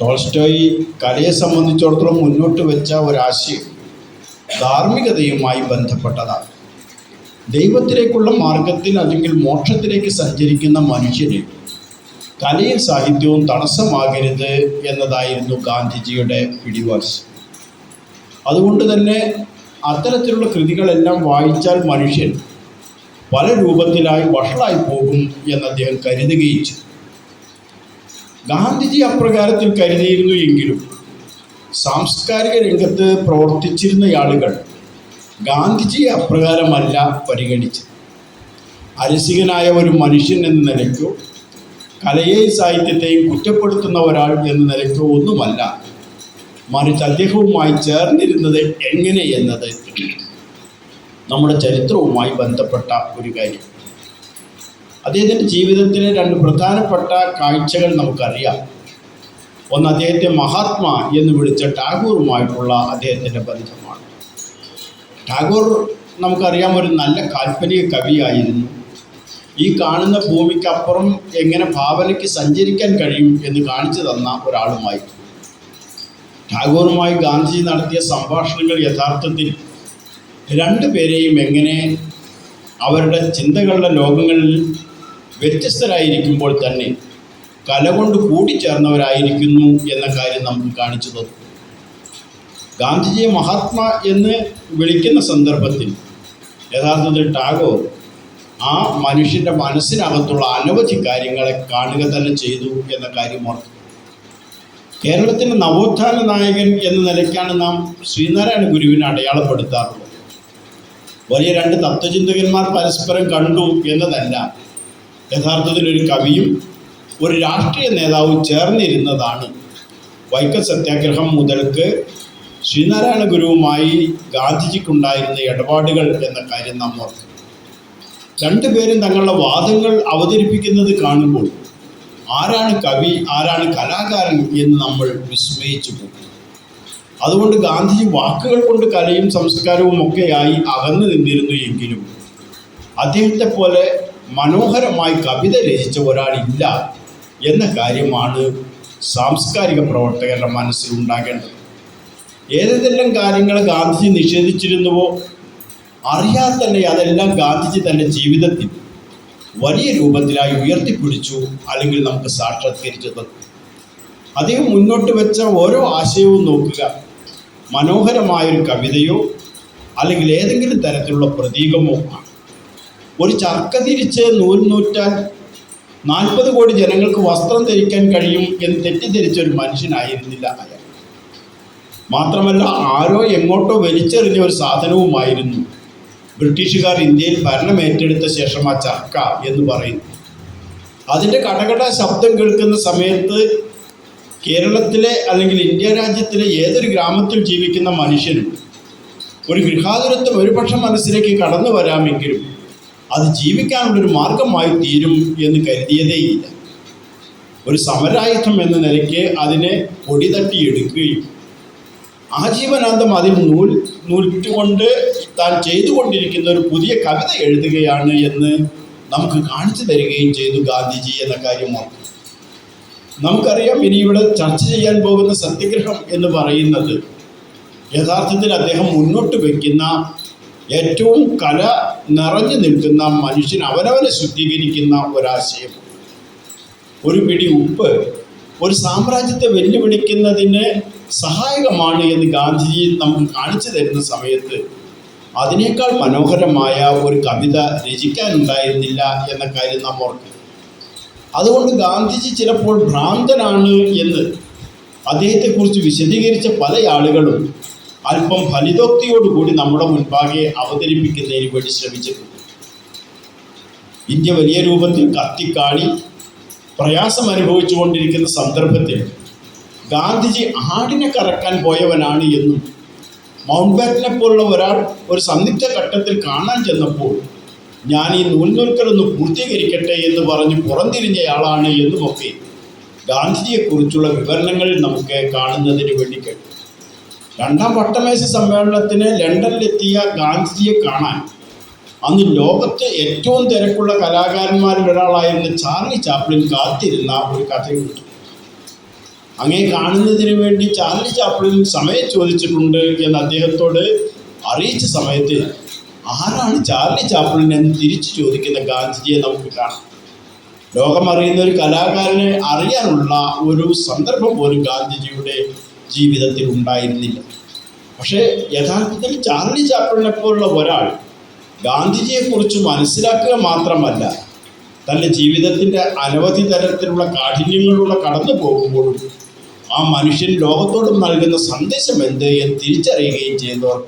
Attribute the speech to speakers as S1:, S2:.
S1: Tolstoy കലയെ സംബന്ധിച്ചിടത്തോളം മുന്നോട്ട് വെച്ച ഒരാശയം ധാർമ്മികതയുമായി ബന്ധപ്പെട്ടതാണ്. ദൈവത്തിലേക്കുള്ള മാർഗത്തിൽ അല്ലെങ്കിൽ മോക്ഷത്തിലേക്ക് സഞ്ചരിക്കുന്ന മനുഷ്യന് കലയും സാഹിത്യവും തടസ്സമാകരുത് എന്നതായിരുന്നു ഗാന്ധിജിയുടെ പിടിവാശി. അതുകൊണ്ട് തന്നെ അത്തരത്തിലുള്ള കൃതികളെല്ലാം വായിച്ചാൽ മനുഷ്യൻ പല രൂപത്തിലായി വഷളായി പോകും എന്ന് അദ്ദേഹം കരുതുകയും ചെയ്തു. ഗാന്ധിജി അപ്രകാരത്തിൽ കരുതിയിരുന്നു എങ്കിലും സാംസ്കാരിക രംഗത്ത് പ്രവർത്തിച്ചിരുന്ന ആളുകൾ ഗാന്ധിജി അപ്രകാരമല്ല പരിഗണിച്ചത്. അരസികനായ ഒരു മനുഷ്യൻ എന്ന നിലയ്ക്കോ കലയെയും സാഹിത്യത്തെയും കുറ്റപ്പെടുത്തുന്ന ഒരാൾ എന്ന നിലയ്ക്കോ ഒന്നുമല്ല. മറിച്ച് അദ്ദേഹവുമായി ചേർന്നിരുന്നത് എങ്ങനെയെന്നത് നമ്മുടെ ചരിത്രവുമായി ബന്ധപ്പെട്ട ഒരു കാര്യം. അദ്ദേഹത്തിന്റെ ജീവിതത്തിലെ രണ്ട് പ്രധാനപ്പെട്ട കാഴ്ചകൾ നമുക്കറിയാം. ഒന്ന് അദ്ദേഹത്തെ മഹാത്മാ എന്ന് വിളിച്ച ടാഗോറുമായിട്ടുള്ള അദ്ദേഹത്തിന്റെ ബന്ധമാണ്. ടാഗോർ നമുക്കറിയാം ഒരു നല്ല കാൽപ്പനിക കവിയായിരുന്നു. ഈ കാണുന്ന ഭൂമിക്കപ്പുറം എങ്ങനെ ഭാവനയ്ക്ക് സഞ്ചരിക്കാൻ കഴിയും എന്ന് കാണിച്ചു തന്ന ഒരാളുമായി ടാഗോറുമായി ഗാന്ധിജി നടത്തിയ സംഭാഷണങ്ങൾ യഥാർത്ഥത്തിൽ രണ്ടു പേരെയും എങ്ങനെ അവരുടെ ചിന്തകളുടെ ലോകങ്ങളിൽ വ്യത്യസ്തരായിരിക്കുമ്പോൾ തന്നെ കല കൊണ്ട് കൂടിച്ചേർന്നവരായിരിക്കുന്നു എന്ന കാര്യം നമുക്ക് കാണിച്ചു തന്നു. ഗാന്ധിജിയെ മഹാത്മാ എന്ന് വിളിക്കുന്ന സന്ദർഭത്തിൽ യഥാർത്ഥത്തിൽ ടാഗോർ ആ മനുഷ്യന്റെ മനസ്സിനകത്തുള്ള അനവധി കാര്യങ്ങളെ കാണുക തന്നെ ചെയ്തു എന്ന കാര്യം ഓർത്തു. കേരളത്തിന്റെ നവോത്ഥാന നായകൻ എന്ന നിലയ്ക്കാണ് നാം ശ്രീനാരായണ ഗുരുവിനെ അടയാളപ്പെടുത്താറുള്ളത്. വലിയ രണ്ട് തത്വചിന്തകന്മാർ പരസ്പരം കണ്ടു എന്നതല്ല യഥാർത്ഥത്തിൽ ഒരു കവിയും ഒരു രാഷ്ട്രീയ നേതാവും ചേർന്നിരുന്നതാണ്. വൈക്കം സത്യാഗ്രഹം മുതൽക്ക് ശ്രീനാരായണ ഗുരുവുമായി ഗാന്ധിജിക്കുണ്ടായിരുന്ന ഇടപാടുകൾ എന്ന കാര്യം നാം ഓർക്കും. രണ്ടുപേരും തങ്ങളുടെ വാദങ്ങൾ അവതരിപ്പിക്കുന്നത് കാണുമ്പോൾ ആരാണ് കവി ആരാണ് കലാകാരൻ എന്ന് നമ്മൾ വിസ്മയിച്ചു പോകും അതുകൊണ്ട് ഗാന്ധിജി വാക്കുകൾ കൊണ്ട് കലയും സംസ്കാരവും ഒക്കെയായി അകന്നു നിന്നിരുന്നു എങ്കിലും അദ്ദേഹത്തെ പോലെ മനോഹരമായി കവിത രചിച്ച ഒരാളില്ല എന്ന കാര്യമാണ് സാംസ്കാരിക പ്രവർത്തകരുടെ മനസ്സിലുണ്ടാകേണ്ടത് ഏതെല്ലാം കാര്യങ്ങൾ ഗാന്ധിജി നിഷേധിച്ചിരുന്നുവോ അറിയാതെ തന്നെ അതെല്ലാം ഗാന്ധിജി തന്റെ ജീവിതത്തിൽ വലിയ രൂപത്തിലായി ഉയർത്തിപ്പിടിച്ചു അല്ലെങ്കിൽ നമുക്ക് സാക്ഷാത്കരിച്ചു തന്നു അദ്ദേഹം മുന്നോട്ട് വെച്ച ഓരോ ആശയവും നോക്കുക മനോഹരമായൊരു കവിതയോ അല്ലെങ്കിൽ ഏതെങ്കിലും തരത്തിലുള്ള പ്രതീകമോ ആണ്. ഒരു ചർക്ക തിരിച്ച് നൂൽ നൂറ്റാൽ നാൽപ്പത് കോടി ജനങ്ങൾക്ക് വസ്ത്രം ധരിക്കാൻ കഴിയും എന്ന് തെറ്റിദ്ധരിച്ച ഒരു മനുഷ്യനായിരുന്നില്ല അയാൾ. മാത്രമല്ല ആരോ എങ്ങോട്ടോ വലിച്ചെറിഞ്ഞ ഒരു സാധനവുമായിരുന്നു. ബ്രിട്ടീഷുകാർ ഇന്ത്യയിൽ ഭരണം ഏറ്റെടുത്ത ശേഷം ആ ചർക്ക എന്ന് പറയുന്നു അതിന്റെ കടകട ശബ്ദം കേൾക്കുന്ന സമയത്ത് കേരളത്തിലെ അല്ലെങ്കിൽ ഇന്ത്യ രാജ്യത്തിലെ ഏതൊരു ഗ്രാമത്തിൽ ജീവിക്കുന്ന മനുഷ്യനും ഒരു ഗൃഹാതുരത്വം ഒരുപക്ഷം മനസ്സിലേക്ക് കടന്നു വരാമെങ്കിലും അത് ജീവിക്കാനുള്ളൊരു മാർഗമായി തീരും എന്ന് കരുതിയതേയില്ല ഒരു സമരായുധം എന്ന നിലയ്ക്ക് അതിനെ പൊടി തട്ടിയെടുക്കുകയും ആജീവനാന്തം അതിൽ നൂൽ നൂറ്റുകൊണ്ട് താൻ ചെയ്തുകൊണ്ടിരിക്കുന്ന ഒരു പുതിയ കവിത എഴുതുകയാണ് എന്ന് നമുക്ക് കാണിച്ചു തരികയും ചെയ്തു ഗാന്ധിജി എന്ന കാര്യം ഓർക്കും. നമുക്കറിയാം ഇനി ഇവിടെ ചർച്ച ചെയ്യാൻ പോകുന്ന സത്യഗ്രഹം എന്ന് പറയുന്നത് യഥാർത്ഥത്തിൽ അദ്ദേഹം മുന്നോട്ട് വയ്ക്കുന്ന ഏറ്റവും കല നിറഞ്ഞു നിൽക്കുന്ന മനുഷ്യൻ അവനവനെ ശുദ്ധീകരിക്കുന്ന ഒരാശയം. ഒരു പിടി ഉപ്പ് ഒരു സാമ്രാജ്യത്തെ വെല്ലുവിളിക്കുന്നതിന് സഹായകമാണ് എന്ന് ഗാന്ധിജി നമുക്ക് കാണിച്ചു തരുന്ന സമയത്ത് അതിനേക്കാൾ മനോഹരമായ ഒരു കവിത രചിക്കാനുണ്ടായിരുന്നില്ല എന്ന കാര്യം നാം ഓർക്കും. അതുകൊണ്ട് ഗാന്ധിജി ചിലപ്പോൾ ഭ്രാന്തനാണ് എന്ന് അദ്ദേഹത്തെക്കുറിച്ച് വിശദീകരിച്ച പല ആളുകളും അല്പം ഫലിതോക്തിയോടുകൂടി നമ്മുടെ മുൻപാകെ അവതരിപ്പിക്കുന്നതിന് വേണ്ടി ശ്രമിച്ചിട്ടുണ്ട്. ഇന്ത്യ വലിയ രൂപത്തിൽ കത്തിക്കാളി പ്രയാസം അനുഭവിച്ചുകൊണ്ടിരിക്കുന്ന സന്ദർഭത്തിൽ ഗാന്ധിജി ആടിനെ കറക്കാൻ പോയവനാണ് എന്നും മൗണ്ട് ബാറ്റിനെ പോലുള്ള ഒരാൾ ഒരു സന്ദിഗ്ധ ഘട്ടത്തിൽ കാണാൻ ചെന്നപ്പോൾ ഞാൻ ഈ നൂൽനൂൽക്കലൊന്ന് പൂർത്തീകരിക്കട്ടെ എന്ന് പറഞ്ഞ് പുറംതിരിഞ്ഞയാളാണ് എന്നുമൊക്കെ ഗാന്ധിജിയെക്കുറിച്ചുള്ള വിവരണങ്ങൾ നമുക്ക് കാണുന്നതിന് വേണ്ടി കഴിയും രണ്ടാം വട്ടമേശ സമ്മേളനത്തിന് ലണ്ടനിലെത്തിയ ഗാന്ധിജിയെ കാണാൻ അന്ന് ലോകത്തെ ഏറ്റവും തിരക്കുള്ള കലാകാരന്മാരിൽ ഒരാളായിരുന്ന ചാർലി ചാപ്ലിൻ കാത്തിരുന്ന ഒരു കഥയുണ്ട് അങ്ങേ കാണുന്നതിന് വേണ്ടി ചാർലി ചാപ്ലിൻ സമയം ചോദിച്ചിട്ടുണ്ട് എന്ന് അദ്ദേഹത്തോട് അറിയിച്ച സമയത്ത് ആരാണ് ചാർലി ചാപ്ലിൻ എന്ന് തിരിച്ചു ചോദിക്കുന്ന ഗാന്ധിജിയെ നമുക്ക് കാണാം. ലോകമറിയുന്ന ഒരു കലാകാരനെ അറിയാനുള്ള ഒരു സന്ദർഭം പോലും ഗാന്ധിജിയുടെ ജീവിതത്തിൽ ഉണ്ടായിരുന്നില്ല. പക്ഷേ യഥാർത്ഥത്തിൽ ചാർലി ചാപ്പിളിനെ പോലുള്ള ഒരാൾ ഗാന്ധിജിയെക്കുറിച്ച് മനസ്സിലാക്കുക മാത്രമല്ല തന്റെ ജീവിതത്തിന്റെ അനവധി തരത്തിലുള്ള കാഠിന്യങ്ങളിലൂടെ കടന്നു പോകുമ്പോഴും ആ മനുഷ്യൻ ലോകത്തോടും നൽകുന്ന സന്ദേശം എന്ത് എന്ന് തിരിച്ചറിയുകയും ചെയ്യുന്നവർ